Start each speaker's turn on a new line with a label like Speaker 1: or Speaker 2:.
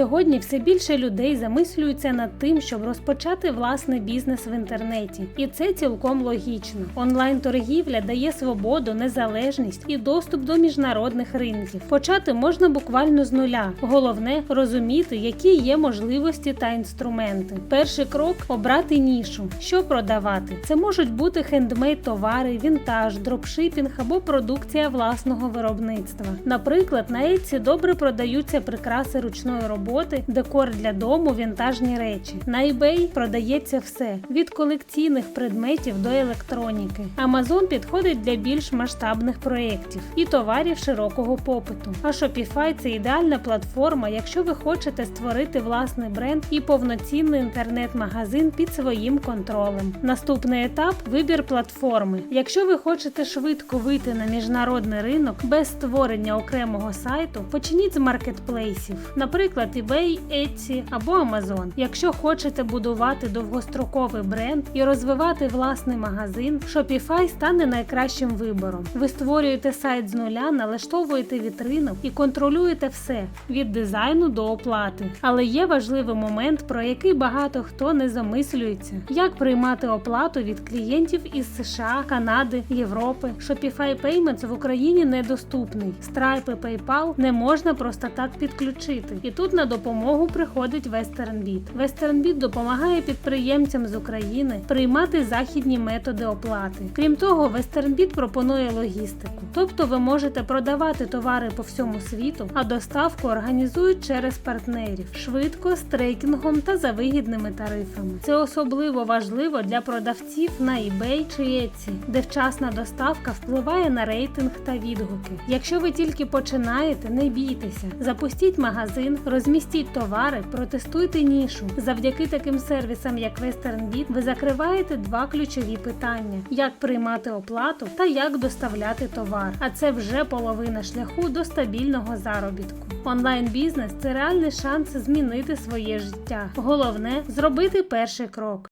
Speaker 1: Сьогодні все більше людей замислюються над тим, щоб розпочати власний бізнес в інтернеті, і це цілком логічно. Онлайн-торгівля дає свободу, незалежність і доступ до міжнародних ринків. Почати можна буквально з нуля. Головне розуміти, які є можливості та інструменти. Перший крок обрати нішу, що продавати. Це можуть бути хендмейд товари, вінтаж, дропшипінг або продукція власного виробництва. Наприклад, на Etsy добре продаються прикраси ручної роботи, декор для дому, вінтажні речі. На eBay продається все від колекційних предметів до електроніки. Amazon підходить для більш масштабних проєктів і товарів широкого попиту. А Shopify – це ідеальна платформа, якщо ви хочете створити власний бренд і повноцінний інтернет-магазин під своїм контролем. Наступний етап вибір платформи. Якщо ви хочете швидко вийти на міжнародний ринок без створення окремого сайту, почніть з маркетплейсів, наприклад, eBay, Etsy або Amazon. Якщо хочете будувати довгостроковий бренд і розвивати власний магазин, Shopify стане найкращим вибором. Ви створюєте сайт з нуля, налаштовуєте вітрину і контролюєте все від дизайну до оплати. Але є важливий момент, про який багато хто не замислюється: як приймати оплату від клієнтів із США, Канади, Європи. Shopify Payments в Україні недоступний. Stripe і PayPal не можна просто так підключити. І тут на допомогу приходить WesternBit. WesternBit допомагає підприємцям з України приймати західні методи оплати. Крім того, WesternBit пропонує логістику. Тобто ви можете продавати товари по всьому світу, а доставку організують через партнерів швидко, з трекінгом та за вигідними тарифами. Це особливо важливо для продавців на eBay чи Etsy, де вчасна доставка впливає на рейтинг та відгуки. Якщо ви тільки починаєте, не бійтеся, запустіть магазин, розмістіть товари, протестуйте нішу. Завдяки таким сервісам, як WesternBit, ви закриваєте два ключові питання: як приймати оплату та як доставляти товар. А це вже половина шляху до стабільного заробітку. Онлайн-бізнес це реальний шанс змінити своє життя. Головне зробити перший крок.